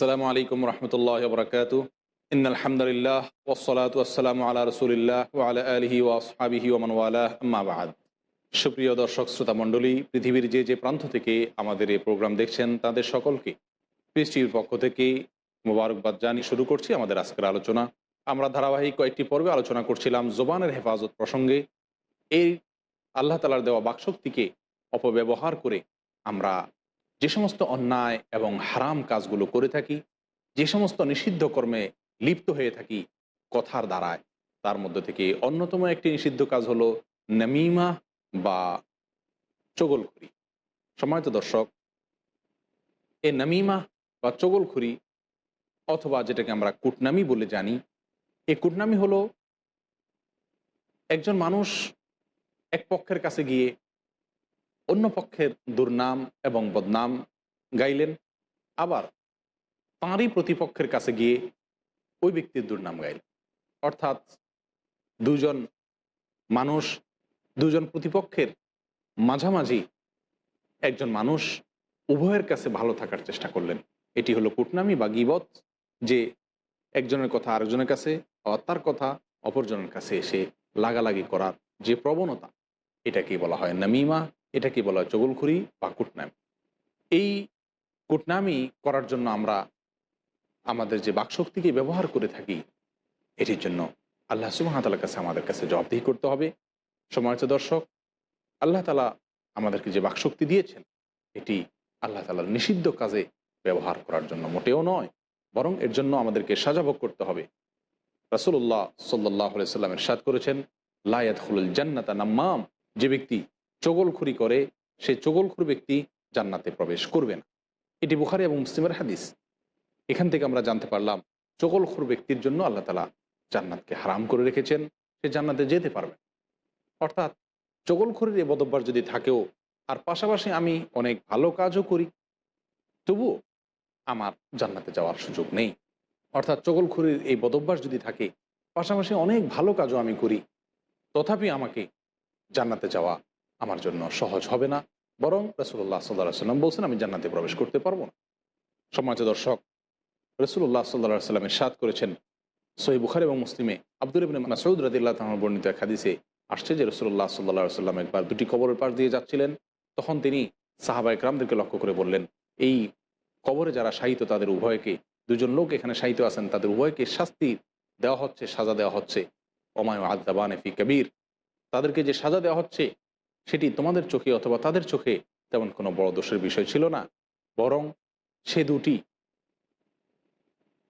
আসসালামু আলাইকুম রহমতুল্লাহ বরকাত ইন আলহামদুলিল্লাহ ওসলাত আসসালাম আল্লাহ রসুলিল্লাহ আলা আলহি ওয়াসহাবিহি ওমানওয়ালাহ আম্মাবাদ সুপ্রিয় দর্শক, শ্রোতা মণ্ডলী, পৃথিবীর যে যে প্রান্ত থেকে আমাদের এই প্রোগ্রাম দেখছেন, তাদের সকলকে পৃষ্টির পক্ষ থেকে মোবারকবাদ জানিয়ে শুরু করছি আমাদের আজকের আলোচনা। আমরা ধারাবাহিক কয়েকটি পর্বে আলোচনা করছিলাম জোবানের হেফাজত প্রসঙ্গে। এই আল্লাহ তালার দেওয়া বাকশক্তিকে অপব্যবহার করে আমরা যে সমস্ত অন্যায় এবং হারাম কাজগুলো করে থাকি, যে সমস্ত নিষিদ্ধ কর্মে লিপ্ত হয়ে থাকি কথার দ্বারায়। তার মধ্যে থেকে অন্যতম একটি নিষিদ্ধ কাজ হলো নামিমা বা চগলখুরি। সময়ত দর্শক, এ নামিমা বা চগলখুরি অথবা যেটাকে আমরা কুটনামি বলে জানি এই কুটনামি হলো একজন মানুষ এক পক্ষের কাছে গিয়ে অন্য পক্ষের দুর্নাম এবং বদনাম গাইলেন। আবার তাঁরই প্রতিপক্ষের কাছে গিয়ে ওই ব্যক্তির দুর্নাম গাইলেন। অর্থাৎ দুজন মানুষ, দুজন প্রতিপক্ষের মাঝামাঝি একজন মানুষ উভয়ের কাছে ভালো থাকার চেষ্টা করলেন। এটি হলো কুটনামি বা গিবত, যে একজনের কথা আরেকজনের কাছে তার কথা অপরজনের কাছে এসে লাগালাগি করার যে প্রবণতা এটাকে বলা হয় নামিমা এটাকে বলা হয় চগলখুরি বা কুটনামি। এই কুটনামি করার জন্য আমরা আমাদের যে বাকশক্তিকে ব্যবহার করে থাকি, এটির জন্য আল্লাহ সুবাহতালার কাছে আমাদের কাছে জবাবদিহি করতে হবে। সময়ত দর্শক, আল্লাহ তালা আমাদেরকে যে বাকশক্তি দিয়েছেন, এটি আল্লাহ তালার নিষিদ্ধ কাজে ব্যবহার করার জন্য মোটেও নয়, বরং এর জন্য আমাদেরকে সাজাভোগ করতে হবে। রাসুল্লাহ সাল্লাহ সাল্লামের সাদ করেছেন লায়াদুল জান্নাতা নাম্মাম, যে ব্যক্তি চগলখুরি করে, সে চগলখুর ব্যক্তি জান্নাতে প্রবেশ করবে না। এটি বুখারি এবং মুসলিমের হাদিস। এখান থেকে আমরা জানতে পারলাম, চগলখুর ব্যক্তির জন্য আল্লাহ তালা জান্নাতকে হারাম করে রেখেছেন, সে জান্নাতে যেতে পারবে অর্থাৎ চগলখুরির এ বদব্বার যদি থাকেও আর পাশাপাশি আমি অনেক ভালো কাজও করি, তবুও আমার জান্নাতে যাওয়ার সুযোগ নেই। অর্থাৎ চগলখুরির এই বদব্যাস যদি থাকে, পাশাপাশি অনেক ভালো কাজও আমি করি, তথাপি আমাকে জান্নাতে যাওয়া আমার জন্য সহজ হবে না। বরং রসুল্লাহ সাল্লাহ সাল্লাম বলছেন, আমি জান্নাতে প্রবেশ করতে পারব না। সমাজ দর্শক রসুল্লাহ সাল্লাহ সাল্লামের সাদ করেছেন সহি বুখার এবং মুসলিমে। আব্দুল ইবিন মাসউদ রাদিল্লাহ তাহর বর্ণিত এক হাদিসে আসছে যে রসুল্লাহ সাল্লাহ সাল্লাম একবার দুটি কবরের পাশ দিয়ে যাচ্ছিলেন। তখন তিনি সাহাবা একরামদেরকে লক্ষ্য করে বললেন, এই কবরে যারা সাহিত্য তাদের উভয়কে, দুজন লোক এখানে সাহিত্য আছেন, তাদের উভয়কে শাস্তি দেওয়া হচ্ছে, সাজা দেওয়া হচ্ছে। অমায় আদাবান ফি কবির। তাদেরকে যে সাজা দেওয়া হচ্ছে সেটি তোমাদের চোখে অথবা তাদের চোখে তেমন কোনো বড় দোষের বিষয় ছিল না। বরং সে দুটি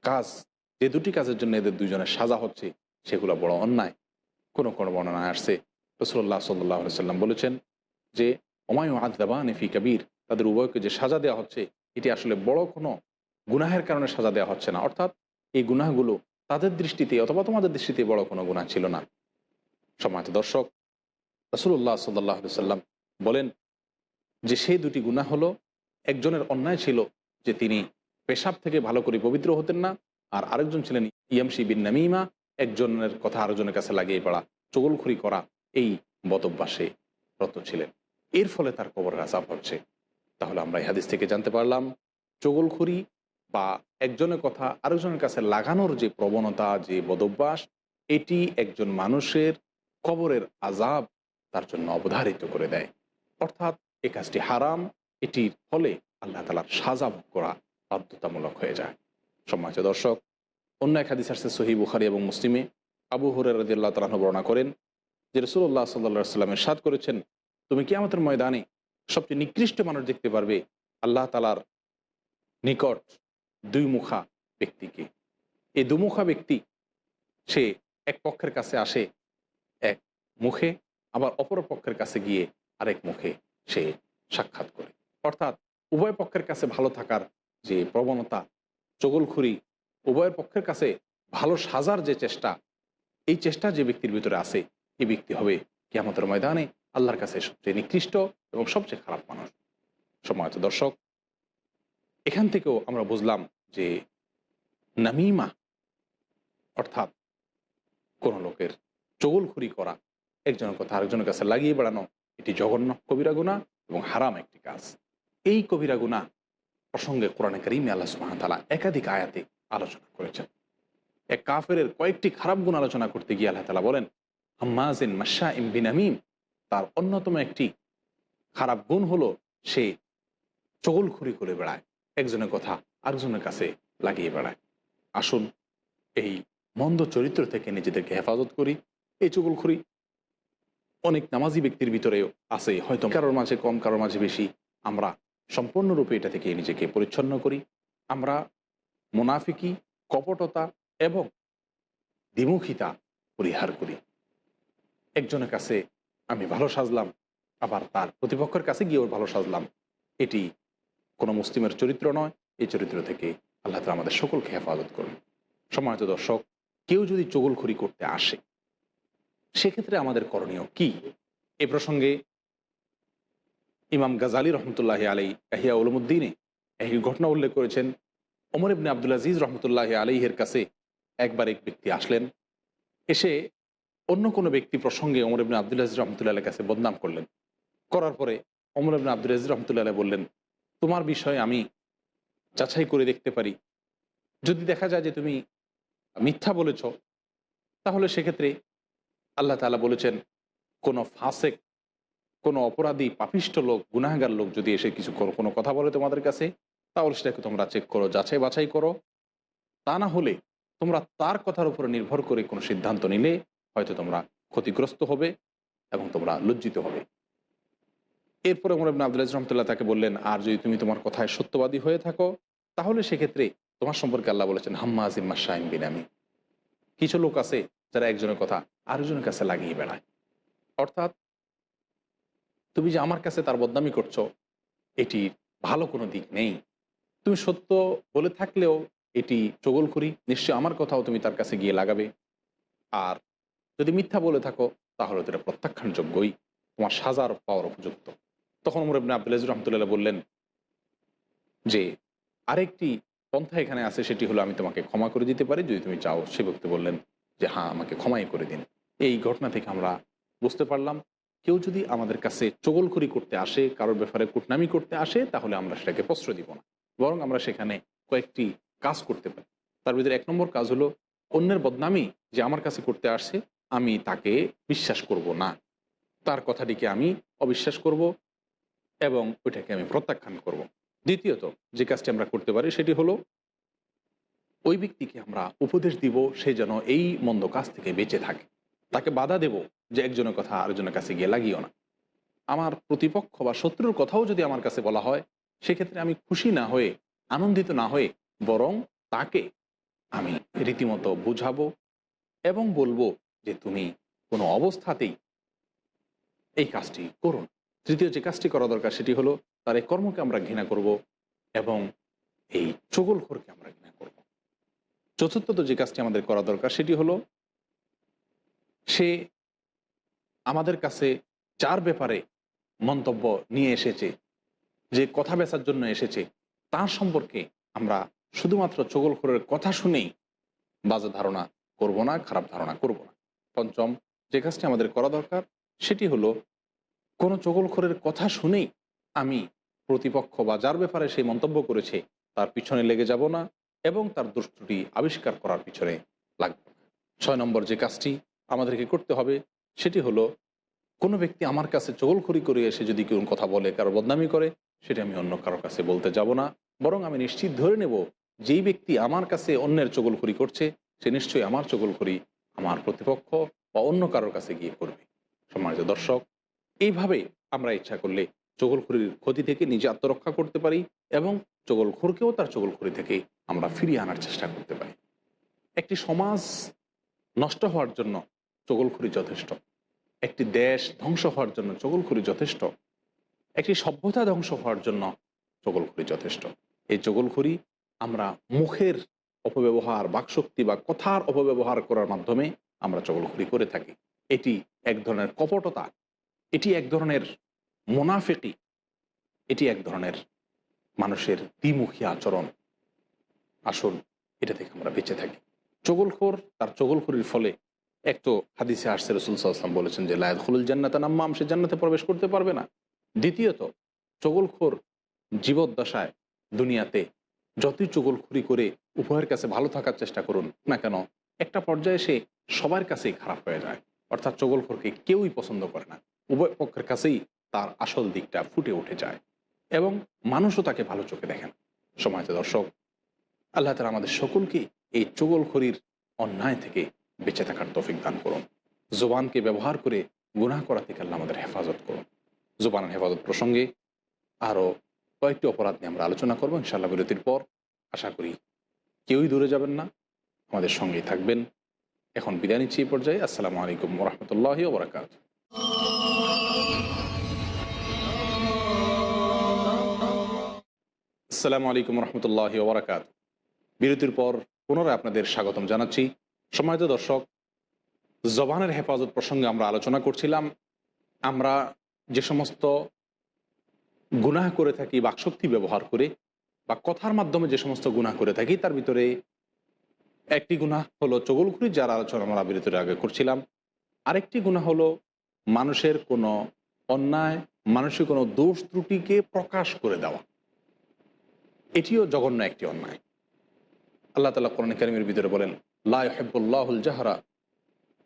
কাজ, যে দুটি কাজের জন্য এদের দুজনের সাজা হচ্ছে, সেগুলো বড় অন্যায়। কোনো কোনো বর্ণনায় আসছে। রসুল্লাহ সাল্লাহ সাল্লাম বলেছেন যে অমায়ু আদাবান ফি কবির তাদের উভয়কে যে সাজা দেওয়া হচ্ছে, এটি আসলে বড় কোনো গুনাহের কারণে সাজা দেওয়া হচ্ছে না। অর্থাৎ এই গুনাহগুলো তাদের দৃষ্টিতে অথবা তোমাদের দৃষ্টিতে বড় কোনো গুনাহ ছিল না। সমাজ দর্শক রসুল্লাহ সাল্লাহ সাল্লাম বলেন যে সেই দুটি গুণা হলো, একজনের অন্যায় ছিল যে তিনি পেশাব থেকে ভালো করে পবিত্র হতেন না, আর আরেকজন ছিলেন ইয়ামসি বিন নামিমা, একজনের কথা আরেকজনের কাছে লাগিয়ে পড়া চগলখুরি করা এই বদভ্যাসে রত ছিলেন। এর ফলে তার কবরের আজাব হচ্ছে। তাহলে আমরা এই হাদিস থেকে জানতে পারলাম চগলখুরি বা একজনের কথা আরেকজনের কাছে লাগানোর যে প্রবণতা, যে বদভ্যাস, এটি একজন মানুষের কবরের আজাব তার জন্য অবধারিত করে দেয়। অর্থাৎ এই কাজটি হারাম, এটির ফলে আল্লাহ তালার সাজা ভোগ করা বাধ্যতামূলক হয়ে যায়। সম্মানিত দর্শক, অন্য এক হাদিস আসছে সহি বুখারি এবং মুসলিমে। আবু হরে রাজিয়াল্লাহ তালাহ বর্ণনা করেন যে রসুল্লাহ সাল্লা সাল্লামের সাদ করেছেন, তুমি কি আমাদের ময়দানে সবচেয়ে নিকৃষ্ট মানুষ দেখতে পারবে আল্লাহ তালার নিকট দুই মুখা ব্যক্তিকে। এই দুমুখা ব্যক্তি, সে এক পক্ষের কাছে আসে এক মুখে আবার অপর পক্ষের কাছে গিয়ে আরেক মুখে সে সাক্ষাৎ করে। অর্থাৎ উভয় পক্ষের কাছে ভালো থাকার যে প্রবণতা, চগলখুরি, উভয়ের পক্ষের কাছে ভালো সাজার যে চেষ্টা, এই চেষ্টা যে ব্যক্তির ভিতরে আছে, এই ব্যক্তি হবে কিয়ামতের ময়দানে আল্লাহর কাছে সবচেয়ে নিকৃষ্ট এবং সবচেয়ে খারাপ মানুষ। সময়ত দর্শক, এখান থেকেও আমরা বুঝলাম যে নামিমা অর্থাৎ কোন লোকের চগলখুরি করা একজনের কথা আরেকজনের কাছে লাগিয়ে বেড়ানো, এটি জঘন্য কবিরা গুণা এবং হারাম একটি কাজ। এই কবিরা গুণা প্রসঙ্গে কোরআনে করিমে আল্লাহ সুহামতাল্লাহ একাধিক আয়াতে আলোচনা করেছেন। এক কাফের কয়েকটি খারাপ গুণ আলোচনা করতে গিয়ে আল্লাহ তালা বলেন, হাম্মাজিন মাসা ইম বিন আমিম তার অন্যতম একটি খারাপ গুণ হলো সে চগলখুরি করে বেড়ায়, একজনের কথা আরেকজনের কাছে লাগিয়ে বেড়ায়। আসুন, এই মন্দ চরিত্র থেকে নিজেদেরকে হেফাজত করি, এই চগলখুরি অনেক নামাজি ব্যক্তির ভিতরেও আছে, হয়তো কারোর মাঝে কম, কারোর মাঝে বেশি। আমরা সম্পূর্ণরূপে এটা থেকে নিজেকে পরিচ্ছন্ন করি। আমরা মুনাফিকি, কপটতা এবং দ্বিমুখিতা পরিহার করি। একজনের কাছে আমি ভালো সাজলাম, আবার তার প্রতিপক্ষের কাছে গিয়েও ভালো সাজলাম। এটি কোনো মুসলিমের চরিত্র নয়, এই চরিত্র থেকে আল্লাহ তালা আমাদের সকলকে হেফাজত করুন। সময়ত দর্শক, কেউ যদি চগলখড়ি করতে আসে সেক্ষেত্রে আমাদের করণীয় কি? এ প্রসঙ্গে ইমাম গাজালি রহমতুল্লাহ আলাই আহিয়া উলমুদ্দিনে এই ঘটনা উল্লেখ করেছেন। ওমর ইবনে আব্দুল আজিজ রহমতুল্লাহ আলাইহের কাছে একবার এক ব্যক্তি আসলেন, এসে অন্য কোনো ব্যক্তি প্রসঙ্গে ওমর ইবনে আব্দুল আজিজ রহমতুল্লাহ কাছে বদনাম করলেন। করার পরে ওমর ইবনে আব্দুল আজিজ রহমতুল্লাহ বললেন, তোমার বিষয়ে আমি যাচাই করে দেখতে পারি। যদি দেখা যায় যে তুমি মিথ্যা বলেছ, তাহলে সেক্ষেত্রে আল্লাহ তালা বলেছেন, কোনো ফাসেক, কোনো অপরাধী, পাপিষ্ট লোক, গুনাহগার লোক যদি এসে কিছু করো, কোনো কথা বলে তোমাদের কাছে, তাহলে সেটাকে তোমরা চেক করো, যাচাই বাছাই করো। তা না হলে তোমরা তার কথার উপরে নির্ভর করে কোনো সিদ্ধান্ত নিলে হয়তো তোমরা ক্ষতিগ্রস্ত হবে এবং তোমরা লজ্জিত হবে। এরপরে ওমর ইবনে আব্দুল রহমতুল্লাহ তাকে বললেন, আর যদি তুমি তোমার কথায় সত্যবাদী হয়ে থাকো, তাহলে সেক্ষেত্রে তোমার সম্পর্কে আল্লাহ বলেছেন হাম্মা আজিম্মা শাহিম বিনামি কিছু লোক আছে যারা একজনের কথা আরেকজনের কাছে লাগিয়ে বেড়ায়। অর্থাৎ তুমি যে আমার কাছে তার বদনামি করছ এটির ভালো কোনো দিক নেই। তুমি সত্য বলে থাকলেও এটি চগল করি, নিশ্চয় আমার কথাও তুমি তার কাছে গিয়ে লাগাবে। আর যদি মিথ্যা বলে থাকো, তাহলে তো এটা প্রত্যাখ্যানযোগ্যই, তোমার সাজার পাওয়ার উপযুক্ত। তখন উমর ইবনে আব্দুল রহমতুল্লাহ বললেন যে, আরেকটি পন্থা এখানে আছে, সেটি হলো আমি তোমাকে ক্ষমা করে দিতে পারি, যদি তুমি চাও, সে ব্যক্তি বললেন যে হ্যাঁ আমাকে ক্ষমাই করে দিন। এই ঘটনা থেকে আমরা বুঝতে পারলাম। কেউ যদি আমাদের কাছে চগলখড়ি করতে আসে, কারোর ব্যাপারে কুটনামি করতে আসে, তাহলে আমরা সেটাকে প্রশ্রয় দিব না। বরং আমরা সেখানে কয়েকটি কাজ করতে পারি। তার ভিতরে এক নম্বর কাজ হলো, অন্যের বদনামি যে আমার কাছে করতে আসে, আমি তাকে বিশ্বাস করব না। তার কথাটিকে আমি অবিশ্বাস করব এবং ওইটাকে আমি প্রত্যাখ্যান করব। দ্বিতীয়ত, যে কাজটি আমরা করতে পারি, সেটি হলো, ওই ব্যক্তিকে আমরা উপদেশ দিব, সে যেন এই মন্দ কাজ থেকে বেঁচে থাকে। তাকে বাধা দেব যে একজনের কথা আরেকজনের কাছে গিয়ে লাগিও না। আমার প্রতিপক্ষ বা শত্রুর কথাও যদি আমার কাছে বলা হয়, সেক্ষেত্রে আমি খুশি না হয়ে, আনন্দিত না হয়ে, বরং তাকে আমি রীতিমতো বুঝাবো এবং বলব যে তুমি কোনো অবস্থাতেই এই কাজটি করুন তৃতীয় যে কাজটি করা দরকার সেটি হলো, তার এই কর্মকে আমরা ঘৃণা করব এবং এই চগলখোরকে আমরা ঘৃণা করব। চতুর্থত যে কাজটি আমাদের করা দরকার সেটি হলো সে আমাদের কাছে যার ব্যাপারে মন্তব্য নিয়ে এসেছে, যে কথা বেচার জন্য এসেছে। তার সম্পর্কে আমরা শুধুমাত্র চগলখোরের কথা শুনেই বাজে ধারণা করব না, খারাপ ধারণা করব না। পঞ্চম, যে কাজটি আমাদের করা দরকার, সেটি হলো, কোনো চগলখোরের কথা শুনেই আমি প্রতিপক্ষ বা যার ব্যাপারে সেই মন্তব্য করেছে, তার পিছনে লেগে যাব না এবং তার দুষ্টুটি আবিষ্কার করার পিছনে লাগবে ছয় নম্বর যে কাজটি আমাদেরকে করতে হবে, সেটি হলো, কোনো ব্যক্তি আমার কাছে চগলখড়ি করে এসে যদি কেউ কথা বলে, কারও বদনামি করে, সেটা আমি অন্য কারোর কাছে বলতে যাব না। বরং আমি নিশ্চিত ধরে নেব, যেই ব্যক্তি আমার কাছে অন্যের চগলখড়ি করছে, সে নিশ্চয়ই আমার চগলখড়ি আমার প্রতিপক্ষ বা অন্য কারোর কাছে গিয়ে করবে। সম্মানিত দর্শক, এইভাবে আমরা ইচ্ছা করলে চগলখড়ির ক্ষতি থেকে নিজে আত্মরক্ষা করতে পারি এবং চগলখোরকেও তার চগলখড়ি থেকে আমরা ফিরিয়ে আনার চেষ্টা করতে পারি। একটি সমাজ নষ্ট হওয়ার জন্য চগলখড়ি যথেষ্ট। একটি দেশ ধ্বংস হওয়ার জন্য চগলখড়ি যথেষ্ট। একটি সভ্যতা ধ্বংস হওয়ার জন্য চগলখড়ি যথেষ্ট। এই চগলখড়ি আমরা মুখের অপব্যবহার, বাকশক্তি বা কথার অপব্যবহার করার মাধ্যমে আমরা চগলখড়ি করে থাকি। এটি এক ধরনের কপটতা, এটি এক ধরনের মোনাফেকি, এটি এক ধরনের মানুষের দ্বিমুখী আচরণ। আসুন, এটা থেকে আমরা বেঁচে থাকি। চগলখোর তার চগলখড়ির ফলে এক তো হাদিসে আসছে রসুল সাল্লাম বলেছেন যে লায়দ খুলুল জান্নাত নাম্মাম সে জান্নাতে প্রবেশ করতে পারবে না। দ্বিতীয়ত, চগলখোর জীবদ্দশায় দুনিয়াতে যতই চুগলখুরি করে উভয়ের কাছে ভালো থাকার চেষ্টা করুন না কেন, একটা পর্যায়ে সে সবার কাছেই খারাপ হয়ে যায়। অর্থাৎ চগলখোরকে কেউই পছন্দ করে না। উভয় পক্ষের কাছেই তার আসল দিকটা ফুটে উঠে যায়। এবং মানুষও তাকে ভালো চোখে দেখেন সময়ত দর্শক, আল্লাহ তালা আমাদের সকলকে এই চগলখড়ির অন্যায় থেকে বেঁচে থাকার তৌফিক দান করুন। জোবানকে ব্যবহার করে গুনাহ করা থেকে আল্লাহ আমাদের হেফাজত করুন। জোবানের হেফাজত প্রসঙ্গে আরও কয়েকটি অপরাধ নিয়ে আমরা আলোচনা করব ইনশাআল্লাহ বিরতির পর। আশা করি কেউই দূরে যাবেন না। আমাদের সঙ্গেই থাকবেন। এখন বিদায় নিচ্ছি এই পর্যায়ে। আসসালামু আলাইকুম রহমতুল্লাহ ওবরাকাত। আসসালামু আলাইকুম রহমতুল্লাহ ওবরাকাত। বিরতির পর পুনরায় আপনাদের স্বাগতম জানাচ্ছি। সম্মানিত দর্শক, জবানের হেফাজত প্রসঙ্গে আমরা আলোচনা করছিলাম। আমরা যে সমস্ত গুনাহ করে থাকি, বাকশক্তি ব্যবহার করে, বা কথার মাধ্যমে যে সমস্ত গুনাহ করে থাকি, তার ভিতরে একটি গুনাহ হলো চগলখুরি যার আলোচনা আমরা বিরতির আগে করছিলাম। আরেকটি গুনাহ হলো মানুষের কোনো অন্যায়, মানুষের কোনো দোষ ত্রুটিকে প্রকাশ করে দেওয়া। এটিও জঘন্য একটি অন্যায়। আল্লাহ তালা কোরআন কারিমের ভিতরে বলেন লাহেবুল্লাহুল জাহরা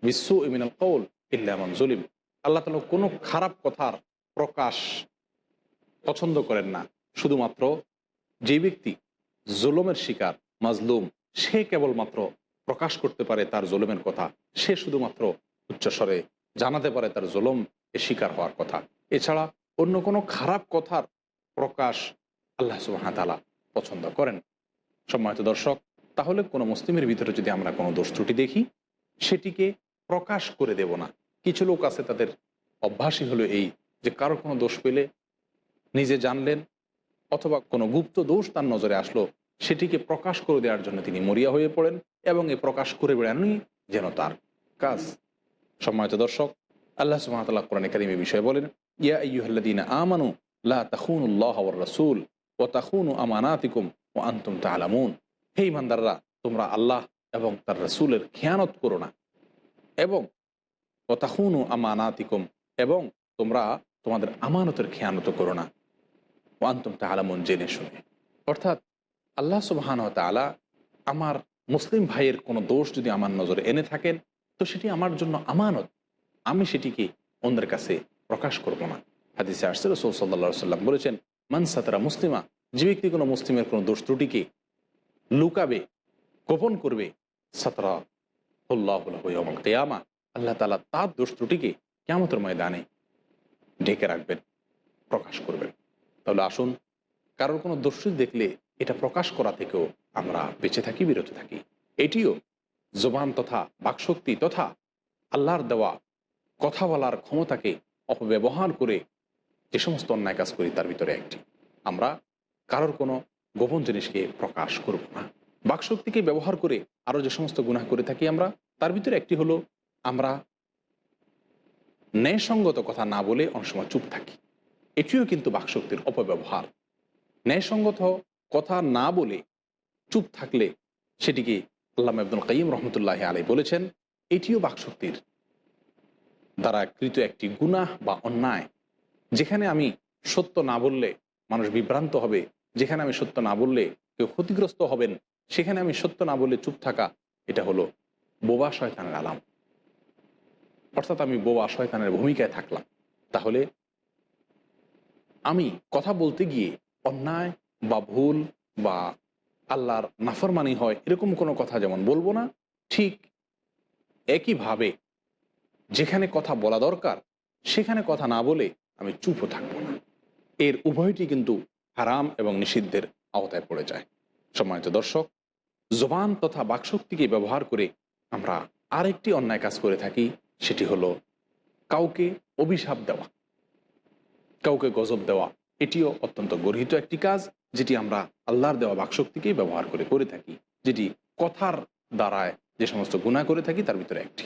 বিশ্ব ইমিনাল কৌল ইল্লামান জলিম। আল্লাহ তালা কোনো খারাপ কথার প্রকাশ পছন্দ করেন না। শুধুমাত্র যে ব্যক্তি জুলমের শিকার, মাজলুম, সে কেবলমাত্র প্রকাশ করতে পারে তার জুলুমের কথা। সে শুধুমাত্র উচ্চস্বরে জানাতে পারে তার জুলম এ শিকার হওয়ার কথা। এছাড়া অন্য কোনো খারাপ কথার প্রকাশ আল্লাহ সুবাহতালা পছন্দ করেন। সম্মানিত দর্শক তাহলে কোনো মুসলিমের ভিতরে যদি আমরা কোনো দোষ ত্রুটি দেখি, সেটিকে প্রকাশ করে দেব না। কিছু লোক আছে তাদের অভ্যাসই হলো এই যে কারও কোনো দোষ পেলে নিজে জানলেন অথবা কোনো গুপ্ত দোষ তার নজরে আসলো, সেটিকে প্রকাশ করে দেওয়ার জন্য তিনি মরিয়া হয়ে পড়েন এবং এ প্রকাশ করে বেড়ানোই যেন তার কাজ। সম্মানিত দর্শক, আল্লাহ সুহামতাল্লাহ কোরআন কারিম বিষয়ে বলেন, ইয়া ইয়ুহাল্লাদিন আমানু লা তাখুনুল্লাহ রসুল ও তাখুনু আমানাতিকুম ও আন্তম তালামুন হে ইমানদাররা, তোমরা আল্লাহ এবং তার রসুলের খেয়ানত করো না। এবং তাখুনু আমানাতিকুম, এবং তোমরা তোমাদের আমানতের খেয়ানত করো না। ও আন্তুম তালামুন জেনে শুনে। অর্থাৎ আল্লাহ সুবাহান তালা আমার মুসলিম ভাইয়ের কোনো দোষ যদি আমার নজরে এনে থাকেন, তো সেটি আমার জন্য আমানত। আমি সেটিকে অন্যের কাছে প্রকাশ করব না। হাদিসে আসছে রসুল সাল্লা সাল্লাম বলেছেন মানসাতারা মুসলিমা, যে ব্যক্তি কোনো মুসলিমের কোনো দোষ ত্রুটিকে লুকাবে, গোপন করবে। সাতরা হল্লাহুল কেয়ামা। আল্লাহ তালা তার দোষ ত্রুটিকে কেমতের ময়দানে ঢেকে রাখবেন, প্রকাশ করবেন। তাহলে আসুন, কারোর কোনো দোষ দেখলে এটা প্রকাশ করা থেকেও আমরা বেঁচে থাকি, বিরত থাকি। এটিও জবান তথা বাকশক্তি তথা আল্লাহর দেওয়া কথা বলার ক্ষমতাকে অপব্যবহার করে যে সমস্ত অন্যায় কাজ করি তার ভিতরে একটি। আমরা কারোর কোনো গোপন জিনিসকে প্রকাশ করব না। বাকশক্তিকে ব্যবহার করে আরও যে সমস্ত গুণা করে থাকি আমরা, তার ভিতরে একটি হলো আমরা ন্যায়সঙ্গত কথা না বলে অনেক সময় চুপ থাকি। এটিও কিন্তু বাকশক্তির অপব্যবহার। ন্যায়সঙ্গত কথা না বলে চুপ থাকলে সেটিকে আল্লাহ আব্দুল কাইম রহমতুল্লাহ আলাই বলেছেন, এটিও বাকশক্তির দ্বারা কৃত একটি গুনাহ বা অন্যায়, যেখানে আমি সত্য না বললে মানুষ বিভ্রান্ত হবে যেখানে আমি সত্য না বললে কেউ ক্ষতিগ্রস্ত হবেন, সেখানে আমি সত্য না বললে চুপ থাকা, এটা হলো বোবা শয়তানের আলাম। অর্থাৎ আমি বোবা শয়তানের ভূমিকায় থাকলাম। তাহলে আমি কথা বলতে গিয়ে অন্যায় বা ভুল বা আল্লাহর নাফরমানি হয়, এরকম কোনো কথা যেমন বলব না, ঠিক একইভাবে যেখানে কথা বলা দরকার, সেখানে কথা না বলে আমি চুপও থাকব না। এর উভয়টি কিন্তু হারাম এবং নিষিদ্ধের আওতায় পড়ে যায়। সম্মানিত দর্শক, জবান তথা বাকশক্তিকে ব্যবহার করে আমরা আরেকটি অন্যায় কাজ করে থাকি, সেটি হলো কাউকে অভিশাপ দেওয়া। কাউকে গজব দেওয়া, এটিও অত্যন্ত গর্হিত একটি কাজ, যেটি আমরা আল্লাহর দেওয়া বাকশক্তিকেই ব্যবহার করে করে থাকি, যেটি কথার দ্বারায় যে সমস্ত গুণা করে থাকি, তার ভিতরে একটি।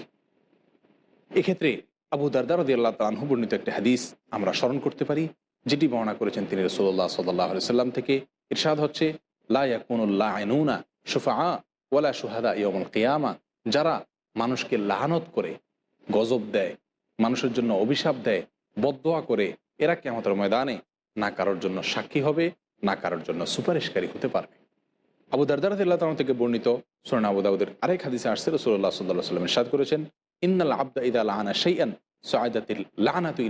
এক্ষেত্রে আবু দারদার রদি আল্লাহ তালহু বর্ণিত একটি হাদিস আমরা স্মরণ করতে পারি যেটি বর্ণনা করেছেন তিনি রসোল্লাহ সাল্লাহ সাল্লাম থেকে। ইরশাদ হচ্ছে লাকুনুল্লাহ আইনুনা সুফা ওয়ালা সুহাদা ইয়মুল কেয়ামা। যারা মানুষকে লাহানত করে, গজব দেয়, মানুষের জন্য অভিশাপ দেয় বদোয়া করে, এরা কেমতের ময়দানে না কারোর জন্য সাক্ষী হবে, না কারোর জন্য সুপারিশকারী হতে পারবে। আবু দারদারাতিল্লাহ তালা থেকে বর্ণিত সোনান আবু দাউদের আরেক হাদিসে আসছে রসুল্লাহ সাল্লাহ সাল্লাম সাদ করেছেন, ইন্নাল আবদা ইদা লাহানা শাইয়ান সায়দাতিল লাহানাতু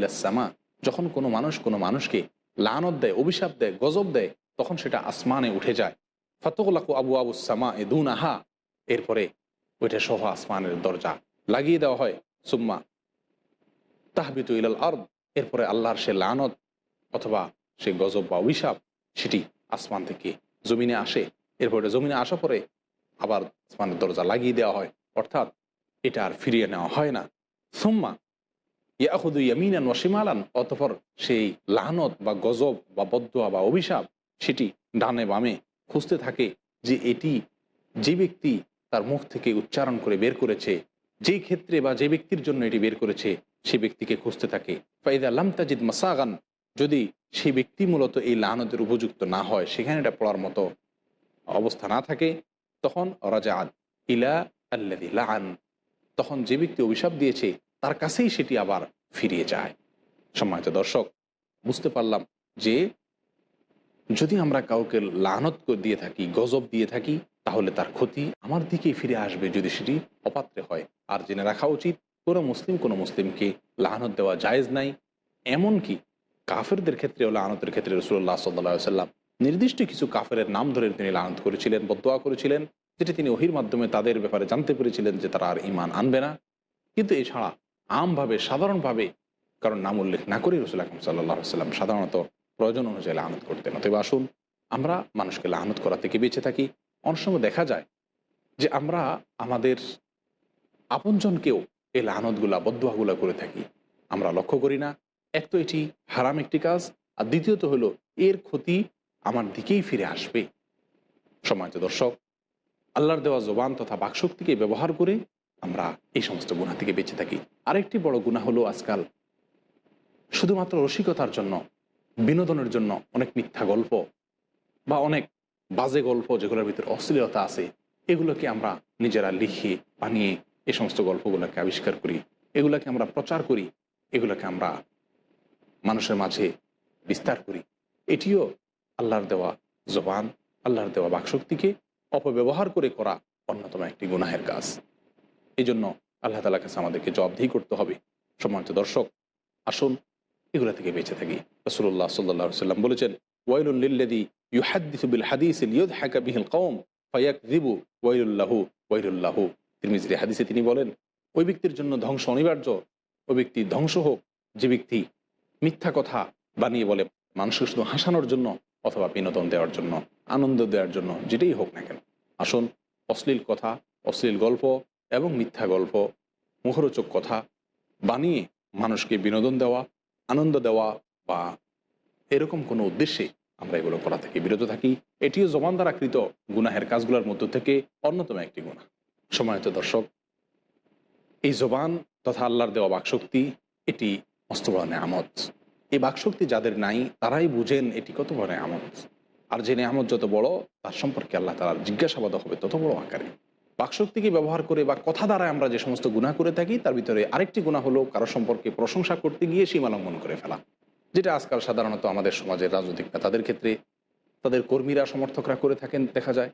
যখন কোনো মানুষ কোনো মানুষকে লানত দেয়, অভিশাপ দেয়, গজব দেয়, তখন সেটা আসমানে উঠে যায়। ফতকুল্লাকু আবু আবু সামা এ দুন আহা এরপরে ওইটা সহ আসমানের দরজা লাগিয়ে দেওয়া হয়। সুম্মা তাহবিতু ইলাল আর্দ। এরপরে আল্লাহর সে লানত অথবা সে গজব বা অভিশাপ, সেটি আসমান থেকে জমিনে আসে। এরপরে জমিনে আসা পরে আবার আসমানের দরজা লাগিয়ে দেওয়া হয়। অর্থাৎ এটা আর ফিরিয়ে নেওয়া হয় না। সোম্মা ইয়াহুদু ইয়ামিনান ওয়াসিমালান অতপর সেই লানত বা গজব বা বদুয়া বা অভিশাপ সেটি ডানে বামে খুঁজতে থাকে যে এটি যে ব্যক্তি তার মুখ থেকে উচ্চারণ করে বের করেছে, যে ক্ষেত্রে বা যে ব্যক্তির জন্য এটি বের করেছে, সে ব্যক্তিকে খুঁজতে থাকে। ফাইদা লাম তাজিদ মাসাগান, যদি সেই ব্যক্তি মূলত এই লানতের উপযুক্ত না হয়, সেখানে এটা পড়ার মতো অবস্থা না থাকে, তখন রাজাদ ইলা আল্লাদি লান তখন যে ব্যক্তি অভিশাপ দিয়েছে তার কাছেই সেটি আবার ফিরিয়ে যায়। সম্মানিত দর্শক, বুঝতে পারলাম যে যদি আমরা কাউকে লানত দিয়ে থাকি, গজব দিয়ে থাকি, তাহলে তার ক্ষতি আমার দিকেই ফিরে আসবে যদি সেটি অপাত্রে হয়। আর জেনে রাখা উচিত, কোনো মুসলিম, কোনো মুসলিমকে লানত দেওয়া জায়েজ নাই। এমনকি কাফেরদের ক্ষেত্রেও, লানতের ক্ষেত্রে রসুল্লাহ সাল্লা সাল্লাম নির্দিষ্ট কিছু কাফের নাম ধরে তিনি লানত করেছিলেন, বদোয়া করেছিলেন, যেটি তিনি ওহির মাধ্যমে তাদের ব্যাপারে জানতে পেরেছিলেন যে তারা আর ইমান আনবে না। কিন্তু এছাড়া আমভাবে, সাধারণভাবে, কারণ নাম উল্লেখ না করে রসুল আকরম সাল্লাহ সাল্লাম সাধারণত প্রয়োজন অনুযায়ী লানত করতেন। অতএব আসুন, আমরা মানুষকে লানত করা থেকে বেঁচে থাকি। অনেক সময় দেখা যায় যে আমরা আমাদের আপনজনকেও এই লানতগুলা বদুয়াগুলা করে থাকি। আমরা লক্ষ্য করি না। এক তো এটি হারাম একটি কাজ, আর দ্বিতীয়ত হলো এর ক্ষতি আমার দিকেই ফিরে আসবে। সময়ত দর্শক, আল্লাহর দেওয়া জবান তথা বাকশক্তিকে ব্যবহার করে আমরা এই সমস্ত গুণা থেকে বেঁচে থাকি। আরেকটি বড় গুণা হলো আজকাল শুধুমাত্র রসিকতার জন্য, বিনোদনের জন্য অনেক মিথ্যা গল্প বা অনেক বাজে গল্প যেগুলোর ভিতরে অশ্লীলতা আছে, এগুলোকে আমরা নিজেরা লিখে, বানিয়ে এই সমস্ত গল্পগুলোকে আবিষ্কার করি। এগুলোকে আমরা প্রচার করি, এগুলোকে আমরা মানুষের মাঝে বিস্তার করি। এটিও আল্লাহর দেওয়া জবান, আল্লাহর দেওয়া বাকশক্তিকে অপব্যবহার করে করা অন্যতম একটি গুনাহের কাজ। এই জন্য আল্লাহ তালার কাছে আমাদেরকে জবাবদিহি করতে হবে। সম্মানিত দর্শক, আসুন এগুলো থেকে বেঁচে থাকি। রসুল্লাহ সাল্লাহ সাল্লাম বলেছেন ওয়াইলুল্লিল্লাদি ইউহাদ্দিসু বিল হাদিস ইয়দ হাকা বিহিল কৌম ফায়াক দিবু ওয়াইলুল্লাহু ওয়াইলুল্লাহু তিরমিজরি হাদিসে তিনি বলেন, ওই ব্যক্তির জন্য ধ্বংস অনিবার্য, ওই ব্যক্তি ধ্বংস হোক, যে ব্যক্তি মিথ্যা কথা বানিয়ে বলে মানুষকে শুধু হাসানোর জন্য অথবা বিনোদন দেওয়ার জন্য, আনন্দ দেওয়ার জন্য, যেটাই হোক না কেন। আসুন, অশ্লীল কথা, অশ্লীল গল্প এবং মিথ্যা গল্প, মুখরোচক কথা বানিয়ে মানুষকে বিনোদন দেওয়া, আনন্দ দেওয়া বা এরকম কোনো উদ্দেশ্যে আমরা এগুলো করা থেকে বিরত থাকি। এটিও জবান দ্বারা কৃত গুনাহের কাজগুলোর মধ্য থেকে অন্যতম একটি গুণা সময়ত দর্শক, এই জবান তথা আল্লাহর দেওয়া বাকশক্তি এটি বড় নেয়ামত। এই বাকশক্তি যাদের নাই, তারাই বুঝেন এটি কত বড় নেয়ামত। আর যে নেয়ামত যত বড়, তার সম্পর্কে আল্লাহ তালার জিজ্ঞাসাবাদ হবে তত বড় আকারে। বাকশক্তিকে ব্যবহার করে বা কথা দ্বারা আমরা যে সমস্ত গুণা করে থাকি, তার ভিতরে আরেকটি গুণা হলো কারও সম্পর্কে প্রশংসা করতে গিয়ে সীমালঙ্ঘন করে ফেলা, যেটা আজকাল সাধারণত আমাদের সমাজের রাজনৈতিক নেতাদের ক্ষেত্রে তাদের কর্মীরা, সমর্থকরা করে থাকেন দেখা যায়।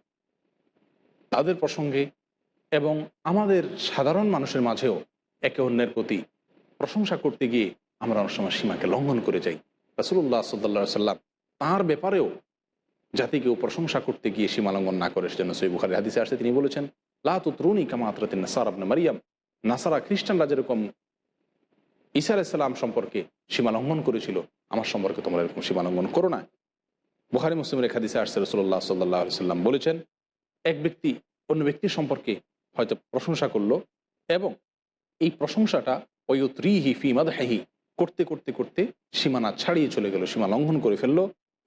তাদের প্রসঙ্গে এবং আমাদের সাধারণ মানুষের মাঝেও একে অন্যের প্রতি প্রশংসা করতে গিয়ে আমরা অনেক সময় সীমাকে লঙ্ঘন করে যাই। রাসুল্লাহ সাল্লা সাল্লাম তাঁর ব্যাপারেও জাতিকেও প্রশংসা করতে গিয়ে সীমা লঙ্ঘন না করে, সেজন্য সই বুখারি হাদিসে আসতে তিনি বলেছেন লাতুতরুনি কামাতরাতিন নাসার আবনে মারিয়াম নাসারা খ্রিস্টানরা যেরকম ঈসা আলাইসাল্লাম সম্পর্কে সীমা লঙ্ঘন করেছিল। আমার সম্পর্কে তোমরা এরকম সীমা লঙ্ঘন করো না। বুখারি মুসলিমের খাদিসে আসছে রসুল্লাহ সাল্লাহ সাল্লাম বলেছেন, এক ব্যক্তি অন্য ব্যক্তির সম্পর্কে হয়তো প্রশংসা করল এবং এই প্রশংসাটা ওয়ুত্রিহি ফি মাদহাহি, করতে করতে করতে সীমানা ছাড়িয়ে চলে গেল, সীমা লঙ্ঘন করে ফেলল।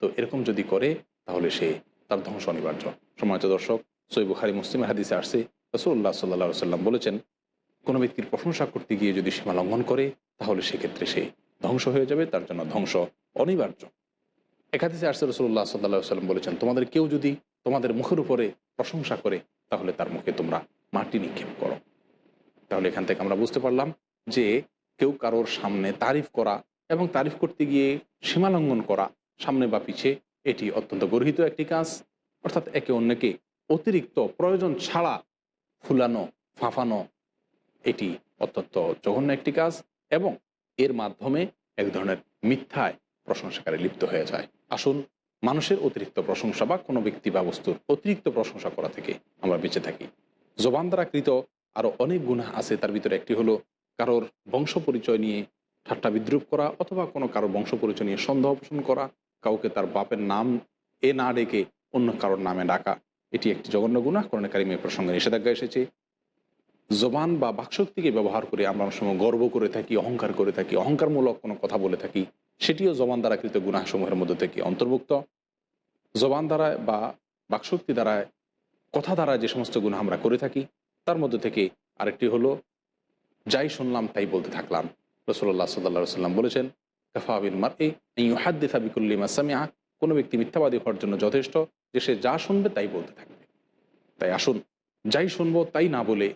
তো এরকম যদি করে, তাহলে সে তার ধ্বংস অনিবার্য। সমাজ দর্শক সই বুখারি মুসলিম হাদিসে আসছে রসুল্লাহ সাল্লাহ সাল্লাম বলেছেন, কোনো ব্যক্তির প্রশংসা করতে গিয়ে যদি সীমা লঙ্ঘন করে, তাহলে সেক্ষেত্রে সে ধ্বংস হয়ে যাবে, তার জন্য ধ্বংস অনিবার্য। একাদিসে আসছে রসুল্লাহ সাল্লাহ সাল্লাম বলেছেন, তোমাদের কেউ যদি তোমাদের মুখের উপরে প্রশংসা করে, তাহলে তার মুখে তোমরা মাটি নিক্ষেপ করো। তাহলে এখান থেকে আমরা বুঝতে পারলাম যে, কেউ কারোর সামনে তারিফ করা এবং তারিফ করতে গিয়ে সীমা লঙ্ঘন করা সামনে বা পিছে, এটি অত্যন্ত গর্হিত একটি কাজ। অর্থাৎ একে অন্যকে অতিরিক্ত প্রয়োজন ছাড়া ফুলানো, ফাঁফানো, এটি অত্যন্ত জঘন্য একটি কাজ এবং এর মাধ্যমে এক ধরনের মিথ্যায় প্রশংসাকারে লিপ্ত হয়ে যায়। আসুন, মানুষের অতিরিক্ত প্রশংসা বা কোনো ব্যক্তি বা বস্তুর অতিরিক্ত প্রশংসা করা থেকে আমরা বেঁচে থাকি। জবান দ্বারা কৃত আরও অনেক গুণা আছে, তার ভিতরে একটি হলো কারোর বংশ পরিচয় নিয়ে ঠাট্টা বিদ্রুপ করা অথবা কোনো কারোর বংশ পরিচয় নিয়ে সন্দেহ পোষণ করা, কাউকে তার বাপের নাম এ না ডেকে অন্য কারোর নামে ডাকা। এটি একটি জঘন্য গুণা করণে কারিমের প্রসঙ্গে নিষেধাজ্ঞা এসেছে। জবান বা বাকশক্তিকে ব্যবহার করে আমরা অনেক সময় গর্ব করে থাকি, অহংকার করে থাকি, অহংকারমূলক কোনো কথা বলে থাকি, সেটিও জবান দ্বারা কৃত গুণাসমূহের মধ্যে থেকে অন্তর্ভুক্ত। জবান দ্বারা বা বাকশক্তি দ্বারায় কথা দ্বারা যে সমস্ত গুণা আমরা করে থাকি, তার মধ্যে থেকে আরেকটি হলো, যাই শুনলাম তাই বলতে থাকলাম। রসল্লাহ সাল্লা সাল্লাম বলেছেন কাফাবিন মার এই হাদ্দি সাবিকুল্লিমা সামিয়া কোনো ব্যক্তি মিথ্যাবাদী হওয়ার জন্য যথেষ্ট যে সে যা শুনবে তাই বলতে থাকবে। তাই আসুন, যাই শুনব তাই না বলে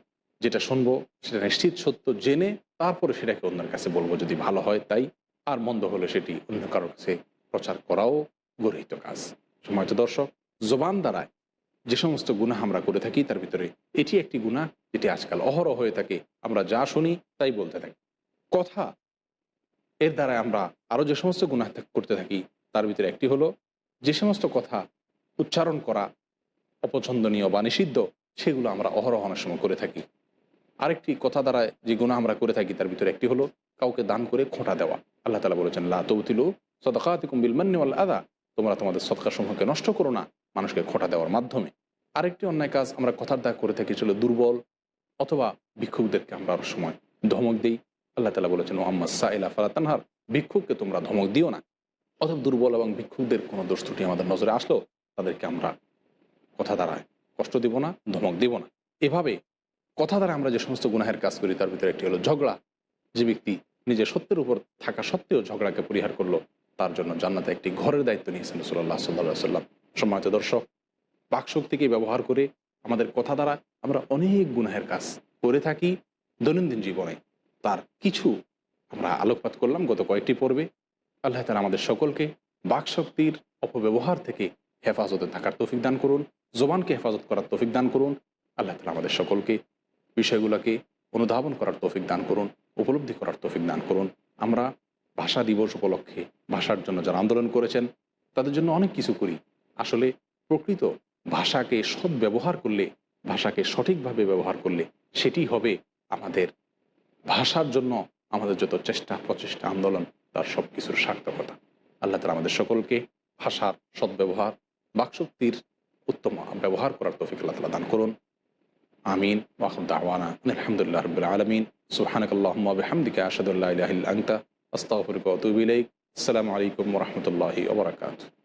যেটা শুনব সেটা নিশ্চিত সত্য জেনে তারপরে সেটাকে অন্যের কাছে বলব। যদি ভালো হয় তাই, আর মন্দ হলে সেটি অন্য কারোর কাছে প্রচার করাও গরহিত কাজ। সময়ত দর্শক, জবান দ্বারায় যে সমস্ত গুণা আমরা করে থাকি, তার ভিতরে এটি একটি গুণা যেটি আজকাল অহরহ হয়ে থাকে। আমরা যা শুনি তাই বলতে থাকি। কথা, এর দ্বারা আমরা আরও যে সমস্ত গুণা করতে থাকি, তার ভিতরে একটি হলো, যে সমস্ত কথা উচ্চারণ করা অপছন্দনীয় বা নিষিদ্ধ, সেগুলো আমরা অহরহ অনেক সময় করে থাকি। আরেকটি কথা দ্বারা যে গুণা আমরা করে থাকি, তার ভিতরে একটি হলো কাউকে দান করে খোঁটা দেওয়া। আল্লাহ তালা বলেছেন, লা তৌতিলু সদকাতিকুম বিলমান্নিওয়াল আদা তোমরা তোমাদের সৎকার সমূহকে নষ্ট করো না, মানুষকে খোঁটা দেওয়ার মাধ্যমে। আরেকটি অন্যায় কাজ আমরা কথার দাগ করে থাকি ছিল দুর্বল অথবা ভিক্ষুকদেরকে আমরা আরও সময় ধমক দিই। আল্লাহ তালা বলেছেন ও আম্মা সাইলা ফালাতানহার ভিক্ষুককে তোমরা ধমক দিও না। অথবা দুর্বল এবং ভিক্ষুকদের কোনো দোষ ত্রুটি আমাদের নজরে আসলো তাদেরকে আমরা কথা দ্বারায় কষ্ট দিব না, ধমক দিব না। এভাবে কথা দ্বারা আমরা যে সমস্ত গুনাহের কাজ করি, তার ভিতরে একটি হলো ঝগড়া। যে ব্যক্তি নিজের সত্যের উপর থাকা সত্ত্বেও ঝগড়াকে পরিহার করল, তার জন্য জান্নাতে একটি ঘরের দায়িত্ব নিয়েছেন সাল্লাহ সাল্লাম সম্মানিত দর্শক বাকশক্তিকে ব্যবহার করে আমাদের কথা দ্বারা আমরা অনেক গুনাহের কাজ করে থাকি দৈনন্দিন জীবনে। তার কিছু আমরা আলোকপাত করলাম গত কয়েকটি পর্বে। আল্লাহ তালা আমাদের সকলকে বাকশক্তির অপব্যবহার থেকে হেফাজতে থাকার তৌফিক দান করুন, জবানকে হেফাজত করার তৌফিক দান করুন, আল্লাহ তালা আমাদের সকলকে বিষয়গুলোকে অনুধাবন করার তৌফিক দান করুন, উপলব্ধি করার তৌফিক দান করুন। আমরা ভাষা দিবস উপলক্ষে ভাষার জন্য যারা আন্দোলন করেছেন, তাদের জন্য অনেক কিছু করি। আসলে প্রকৃত ভাষাকে সৎ ব্যবহার করলে, ভাষাকে সঠিকভাবে ব্যবহার করলে সেটি হবে আমাদের ভাষার জন্য আমাদের যত চেষ্টা, প্রচেষ্টা, আন্দোলন, তার সব কিছুর সার্থকতা। আল্লাহ তালা আমাদের সকলকে ভাষার সদ্ব্যবহার বাকশক্তির উত্তম ব্যবহার করার তৌফিক আল্লাহ তালা দান করুন। আমিন। ওয়াকুব দাওয়ানা আলহামদুলিল্লাহ রবিল আলমিন। সুহানকাল্লাহমদিকে আসাদুল্লাহ আস্তাফরিক আস্তাফরক তুবিলাই আসসালামু আলাইকুম রহমতুল্লাহি ওবরাকাত